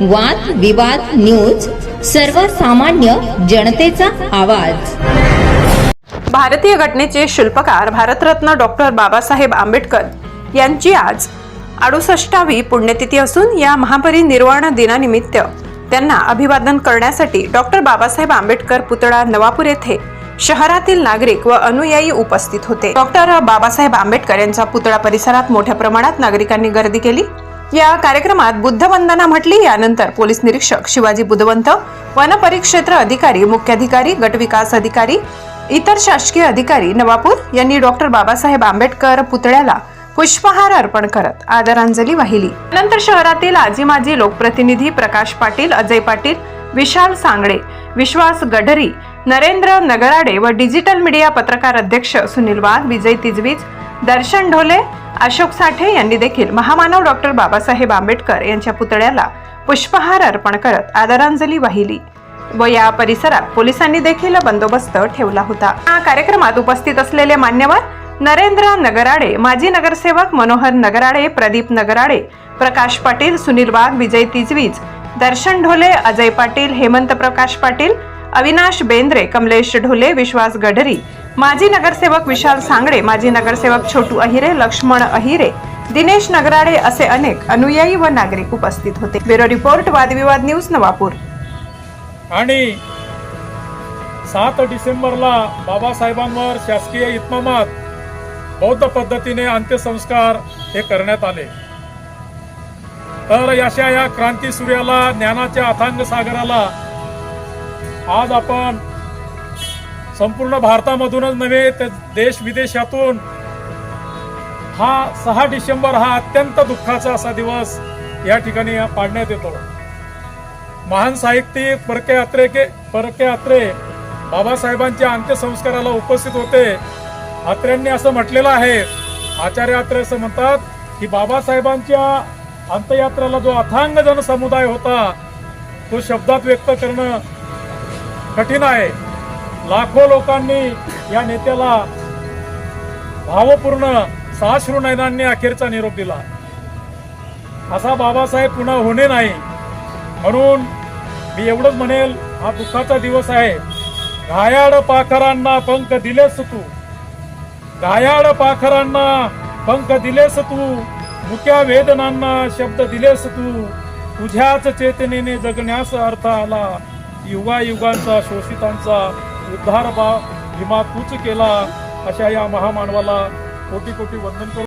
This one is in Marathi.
वाद विवाद न्यूज सर्वसामान्य जनतेचा आवाज. भारतीय घटनेचे शिल्पकार भारतरत्न डॉक्टर बाबासाहेब आंबेडकर यांची आज अडुसष्टावी पुण्यतिथी असून या महापरिनिर्वाण दिनानिमित्त त्यांना अभिवादन करण्यासाठी डॉक्टर बाबासाहेब आंबेडकर पुतळा नवापूर येथे शहरातील नागरिक व अनुयायी उपस्थित होते. डॉक्टर बाबासाहेब आंबेडकर यांचा पुतळा परिसरात मोठ्या प्रमाणात नागरिकांनी गर्दी केली. या कार्यक्रमात बुद्ध वंदना म्हटली यानंतर पोलीस निरीक्षक शिवाजी बुधवंत वनपरिक्षेत्र अधिकारी मुख्याधिकारी गटविकास अधिकारी इतर शासकीय अधिकारी नवापूर यांनी डॉक्टर बाबासाहेब आंबेडकर पुतळ्याला पुष्पहार अर्पण करत आदरांजली वाहिली. नंतर शहरातील आजी माजी लोकप्रतिनिधी प्रकाश पाटील अजय पाटील विशाल सांगडे विश्वास गढरी नरेंद्र नगराडे व डिजिटल मीडिया पत्रकार अध्यक्ष सुनील वाघ विजय तिजवीज दर्शन ढोले अशोक साठे यांनी देखील महामानव डॉक्टर बाबासाहेब आंबेडकर यांच्या पुतळ्याला पुष्पहार अर्पण करत आदरांजली वाहिली व या परिसरात पोलिसांनी देखील बंदोबस्त ठेवला होता. या कार्यक्रमात उपस्थित असलेले मान्यवर नरेंद्र नगराडे माजी नगरसेवक मनोहर नगराडे प्रदीप नगराडे प्रकाश पाटील सुनील वाघ विजय तिजवीज दर्शन ढोले अजय पाटील हेमंत प्रकाश पाटील अविनाश बेंद्रे कमलेश ढोले विश्वास गढरी माजी नगरसेवक विशाल सांगडे माजी नगरसेवक छोटू अहिरे लक्ष्मण अहिरे दिनेश नगराडे असे अनेक अनुयायी व नागरिक उपस्थित होते. ब्युरो रिपोर्ट वादविवाद न्यूज नवापूर. आणि सात डिसेंबरला बाबासाहेबांवर शासकीय इतमामात बौद्ध पद्धतीने अंत्यसंस्कार हे करण्यात आले. तर अशा या क्रांती सूर्याला ज्ञानाच्या अथांग सागराला आज आपण संपूर्ण भारतामधूनच नव्हे तर देश विदेशातून. हा सहा डिसेंबर हा अत्यंत दुःखाचा असा दिवस या ठिकाणी पाडण्यात येतो. महान साहित्यिक परके अत्रे के परके अत्रे बाबासाहेबांच्या अंत्यसंस्काराला उपस्थित होते. अत्र्यांनी असं म्हटलेलं आहे आचार्य अत्रे असं म्हणतात की बाबासाहेबांच्या अंत्ययात्रेला जो अथांग जनसमुदाय होता तो शब्दात व्यक्त करणं कठीण आहे. लाखो लोकांनी या नेत्याला भावपूर्ण साश्रू नैनांनी अखेरचा निरोप दिला. असा बाबासाहेब पुन्हा होणे नाही म्हणून मी एवढंच म्हणेल हा दुःखाचा दिवस आहे. घायाळ पाखरांना पंख दिलेस तू. घायाळ पाखरांना पंख दिलेस तू. मुक्या वेदनांना शब्द दिलेस तू. तुझ्याच चेतनेने जगण्यास अर्थ आला. युगा युगांचा शोषितांचा उद्धार बा विमा तूच केला अशा या महामानवाला कोटी कोटी वंदन करू.